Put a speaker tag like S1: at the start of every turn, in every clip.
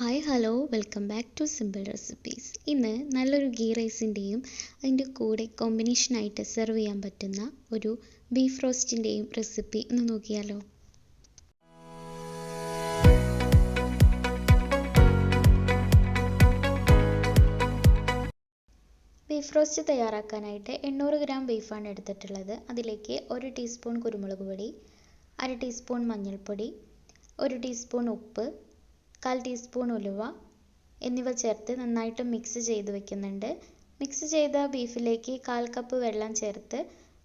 S1: Hi hello welcome back to simple recipes ഇന്ന് നല്ലൊരു ഗീ റൈസിന്റെയും അതിന്റെ കൂടെ കോമ്പിനേഷനായിട്ട് സെർവ് ചെയ്യാൻ പറ്റുന്ന ഒരു ബീഫ് റോസ്റ്റിന്റെയും റെസിപ്പി ഒന്ന് നോക്കിയാലോ? ബീഫ് റോസ്റ്റ് തയ്യാറാക്കാനായിട്ട് എണ്ണൂറ് ഗ്രാം ബീഫാണ് എടുത്തിട്ടുള്ളത്. അതിലേക്ക് ഒരു ടീസ്പൂൺ കുരുമുളക് പൊടി അര ടീസ്പൂൺ മഞ്ഞൾപ്പൊടി ഒരു ടീസ്പൂൺ ഉപ്പ് കാൽ ടീസ്പൂൺ ഉലുവ എന്നിവ ചേർത്ത് നന്നായിട്ട് മിക്സ് ചെയ്ത് വെക്കുന്നുണ്ട്. മിക്സ് ചെയ്ത ബീഫിലേക്ക് കാൽ കപ്പ് വെള്ളം ചേർത്ത്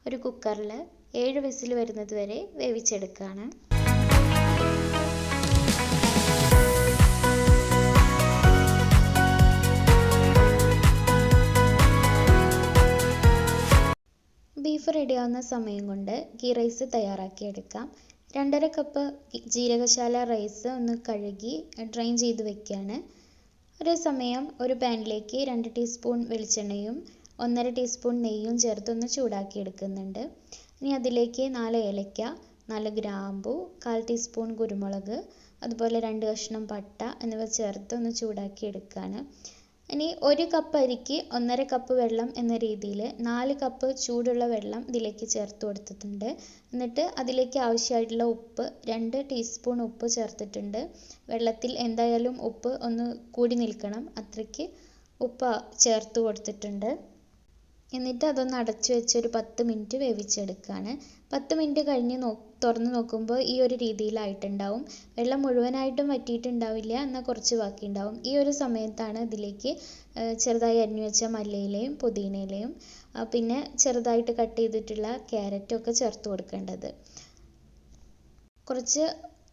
S1: ഒരു കുക്കറിൽ ഏഴ് വിസിൽ വരുന്നത് വരെ വേവിച്ചെടുക്കുകയാണ് ബീഫ് റെഡിയാവുന്ന സമയം കൊണ്ട് ഗീ റൈസ് തയ്യാറാക്കിയെടുക്കാം. രണ്ടര കപ്പ് ജീരകശാല റൈസ് ഒന്ന് കഴുകി ഡ്രെയിൻ ചെയ്ത് വെക്കുകയാണ് ഒരേ സമയം ഒരു പാനിലേക്ക് രണ്ട് ടീസ്പൂൺ വെളിച്ചെണ്ണയും ഒന്നര ടീസ്പൂൺ നെയ്യും ചേർത്തൊന്ന് ചൂടാക്കി എടുക്കുന്നുണ്ട്. ഇനി അതിലേക്ക് നാല് ഏലക്ക നാല് ഗ്രാമ്പു കാൽ ടീസ്പൂൺ കുരുമുളക് അതുപോലെ രണ്ട് കഷ്ണം പട്ട എന്നിവ ചേർത്ത് ഒന്ന് ചൂടാക്കി എടുക്കുകയാണ് ഇനി ഒരു കപ്പ് അരിക്ക് ഒന്നര കപ്പ് വെള്ളം എന്ന രീതിയിൽ നാല് കപ്പ് ചൂടുള്ള വെള്ളം ഇതിലേക്ക് ചേർത്ത് കൊടുത്തിട്ടുണ്ട്. എന്നിട്ട് അതിലേക്ക് ആവശ്യമായിട്ടുള്ള ഉപ്പ് രണ്ട് ടീസ്പൂൺ ഉപ്പ് ചേർത്തിട്ടുണ്ട്. വെള്ളത്തിൽ എന്തായാലും ഉപ്പ് ഒന്ന് കൂടി നിൽക്കണം. അത്രയ്ക്ക് ഉപ്പ് ചേർത്ത് കൊടുത്തിട്ടുണ്ട്. എന്നിട്ട് അതൊന്ന് അടച്ചു വെച്ച് ഒരു പത്ത് മിനിറ്റ് വേവിച്ചെടുക്കുകയാണ് പത്ത് മിനിറ്റ് കഴിഞ്ഞ് നോ തുറന്ന് നോക്കുമ്പോൾ ഈ ഒരു രീതിയിലായിട്ടുണ്ടാവും. വെള്ളം മുഴുവനായിട്ടും വറ്റിയിട്ടുണ്ടാവില്ല എന്നാൽ കുറച്ച് ബാക്കി ഉണ്ടാവും ഈ ഒരു സമയത്താണ് ഇതിലേക്ക് ചെറുതായി അരിഞ്ഞു വെച്ച മല്ലിയിലയും പുതിനയിലയും പിന്നെ ചെറുതായിട്ട് കട്ട് ചെയ്തിട്ടുള്ള ക്യാരറ്റും ഒക്കെ ചേർത്ത് കൊടുക്കേണ്ടത്. കുറച്ച്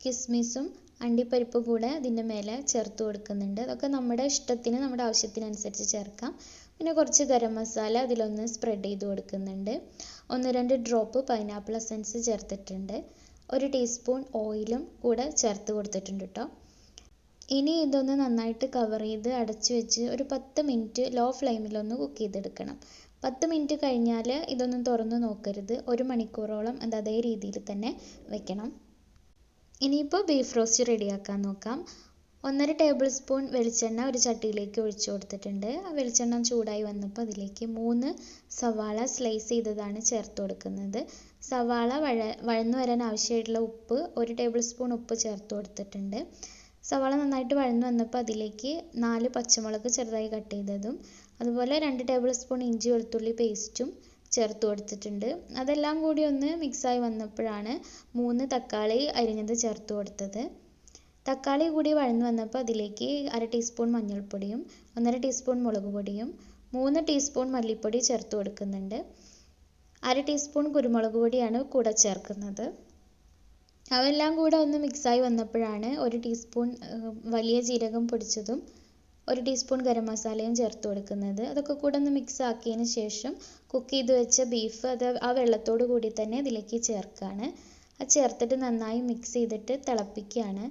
S1: കിസ്മിസും അണ്ടിപ്പരിപ്പും കൂടെ അതിന്റെ മേലെ ചേർത്ത് കൊടുക്കുന്നുണ്ട്. അതൊക്കെ നമ്മുടെ ഇഷ്ടത്തിന് നമ്മുടെ ആവശ്യത്തിനനുസരിച്ച് ചേർക്കാം. പിന്നെ കുറച്ച് ഗരം മസാല അതിലൊന്ന് സ്പ്രെഡ് ചെയ്ത് കൊടുക്കുന്നുണ്ട്. ഒന്ന് രണ്ട് ഡ്രോപ്പ് പൈനാപ്പിൾ എസൻസ് ചേർത്തിട്ടുണ്ട്. ഒരു ടീസ്പൂൺ ഓയിലും കൂടെ ചേർത്ത് കൊടുത്തിട്ടുണ്ട് കേട്ടോ ഇനി ഇതൊന്ന് നന്നായിട്ട് കവർ ചെയ്ത് അടച്ച് വെച്ച് ഒരു പത്ത് മിനിറ്റ് ലോ ഫ്ലെയിമിലൊന്ന് കുക്ക് ചെയ്തെടുക്കണം. പത്ത് മിനിറ്റ് കഴിഞ്ഞാൽ ഇതൊന്നും തുറന്ന് നോക്കരുത്. ഒരു മണിക്കൂറോളം അത് അതേ രീതിയിൽ തന്നെ വെക്കണം. ഇനിയിപ്പോൾ ബീഫ് റോസ്റ്റ് റെഡിയാക്കാൻ നോക്കാം. ഒന്നര ടേബിൾ സ്പൂൺ വെളിച്ചെണ്ണ ഒരു ചട്ടിയിലേക്ക് ഒഴിച്ചു കൊടുത്തിട്ടുണ്ട്. ആ വെളിച്ചെണ്ണ ചൂടായി വന്നപ്പോൾ അതിലേക്ക് മൂന്ന് സവാള സ്ലൈസ് ചെയ്തതാണ് ചേർത്ത് കൊടുക്കുന്നത്. സവാള വഴ വഴന്നു വരാൻ ആവശ്യമായിട്ടുള്ള ഉപ്പ് ഒരു ടേബിൾ സ്പൂൺ ഉപ്പ് ചേർത്ത് കൊടുത്തിട്ടുണ്ട്. സവാള നന്നായിട്ട് വഴന്നു വന്നപ്പോൾ അതിലേക്ക് നാല് പച്ചമുളക് ചെറുതായി കട്ട് ചെയ്തതും അതുപോലെ രണ്ട് ടേബിൾ സ്പൂൺ ഇഞ്ചി വെളുത്തുള്ളി പേസ്റ്റും ചേർത്ത് കൊടുത്തിട്ടുണ്ട്. അതെല്ലാം കൂടി ഒന്ന് മിക്സായി വന്നപ്പോഴാണ് മൂന്ന് തക്കാളി അരിഞ്ഞത് ചേർത്ത് കൊടുത്തത്. തക്കാളി കൂടി വഴന്ന് വന്നപ്പോൾ അതിലേക്ക് അര ടീസ്പൂൺ മഞ്ഞൾപ്പൊടിയും ഒന്നര ടീസ്പൂൺ മുളക് പൊടിയും മൂന്ന് ടീസ്പൂൺ മല്ലിപ്പൊടി ചേർത്ത് കൊടുക്കുന്നുണ്ട്. അര ടീസ്പൂൺ കുരുമുളക് പൊടിയാണ് കൂടെ ചേർക്കുന്നത്. അതെല്ലാം കൂടെ ഒന്ന് മിക്സായി വന്നപ്പോഴാണ് ഒരു ടീസ്പൂൺ വലിയ ജീരകം പൊടിച്ചതും ഒരു ടീസ്പൂൺ ഗരം മസാലയും ചേർത്ത് കൊടുക്കുന്നത്. അതൊക്കെ കൂടെ ഒന്ന് മിക്സ് ആക്കിയതിന് ശേഷം കുക്ക് ചെയ്ത് വെച്ച ബീഫ് അത് ആ വെള്ളത്തോട് കൂടി തന്നെ ഇതിലേക്ക് ചേർക്കുകയാണ് അത് ചേർത്തിട്ട് നന്നായി മിക്സ് ചെയ്തിട്ട് തിളപ്പിക്കുകയാണ്.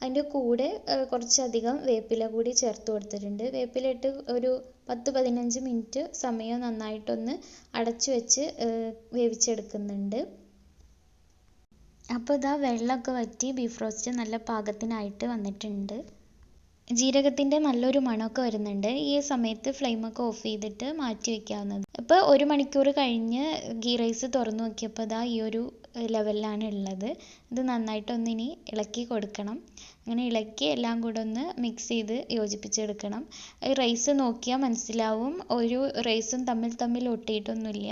S1: അതിന്റെ കൂടെ കുറച്ചധികം വേപ്പില കൂടി ചേർത്ത് കൊടുത്തിട്ടുണ്ട്. വേപ്പില ഇട്ട് ഒരു പത്ത് പതിനഞ്ച് മിനിറ്റ് സമയം നന്നായിട്ടൊന്ന് അടച്ചു വെച്ച് വേവിച്ചെടുക്കുന്നുണ്ട്. അപ്പോൾ ഇതാ വെള്ളമൊക്കെ വറ്റി ബീഫ് റോസ്റ്റ് നല്ല പാകത്തിനായിട്ട് വന്നിട്ടുണ്ട്. ജീരകത്തിന്റെ നല്ലൊരു മണമൊക്കെ വരുന്നുണ്ട്. ഈ സമയത്ത് ഫ്ലെയിമൊക്കെ ഓഫ് ചെയ്തിട്ട് മാറ്റി വെക്കാവുന്നത്. ഇപ്പോൾ ഒരു മണിക്കൂർ കഴിഞ്ഞ് ഗീ റൈസ് തുറന്നു നോക്കിയപ്പോൾ ഇതാ ഈ ഒരു ലെവലിലാണ് ഉള്ളത്. ഇത് നന്നായിട്ടൊന്ന് ഇനി ഇളക്കി കൊടുക്കണം. അങ്ങനെ ഇളക്കി എല്ലാം കൂടെ ഒന്ന് മിക്സ് ചെയ്ത് യോജിപ്പിച്ചെടുക്കണം. ഈ റൈസ് നോക്കിയാൽ മനസ്സിലാവും. ഒരു റൈസും തമ്മിൽ തമ്മിൽ ഒട്ടിയിട്ടൊന്നുമില്ല.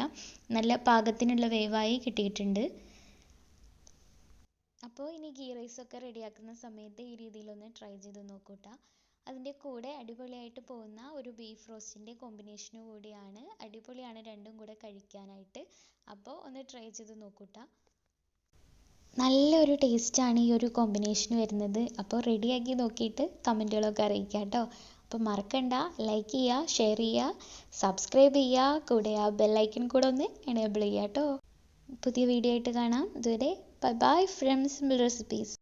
S1: നല്ല പാകത്തിനുള്ള വേവായി കിട്ടിയിട്ടുണ്ട്. അപ്പോൾ ഇനി ഗീ റൈസൊക്കെ റെഡിയാക്കുന്ന സമയത്ത് ഈ രീതിയിലൊന്ന് ട്രൈ ചെയ്ത് നോക്കൂട്ടാ. അതിന്റെ കൂടെ അടിപൊളിയായിട്ട് പോകുന്ന ഒരു ബീഫ് റോസ്റ്റിന്റെ കോമ്പിനേഷനും കൂടിയാണ്. അടിപൊളിയാണ് രണ്ടും കൂടെ കഴിക്കാനായിട്ട്. അപ്പോൾ ഒന്ന് ട്രൈ ചെയ്ത് നോക്കൂട്ടാ. നല്ലൊരു ടേസ്റ്റാണ് ഈ ഒരു കോമ്പിനേഷൻ വരുന്നത്. അപ്പോൾ റെഡിയാക്കി നോക്കിയിട്ട് കമന്റുകളൊക്കെ അറിയിക്കുക കേട്ടോ അപ്പോൾ മറക്കണ്ട. ലൈക്ക് ചെയ്യുക ഷെയർ ചെയ്യുക സബ്സ്ക്രൈബ് ചെയ്യുക. കൂടെ ആ ബെല്ലൈക്കൺ കൂടെ ഒന്ന് എനേബിൾ ചെയ്യുക കേട്ടോ പുതിയ വീഡിയോ ആയിട്ട് കാണാം. ഇതുവരെ bye bye from simple recipes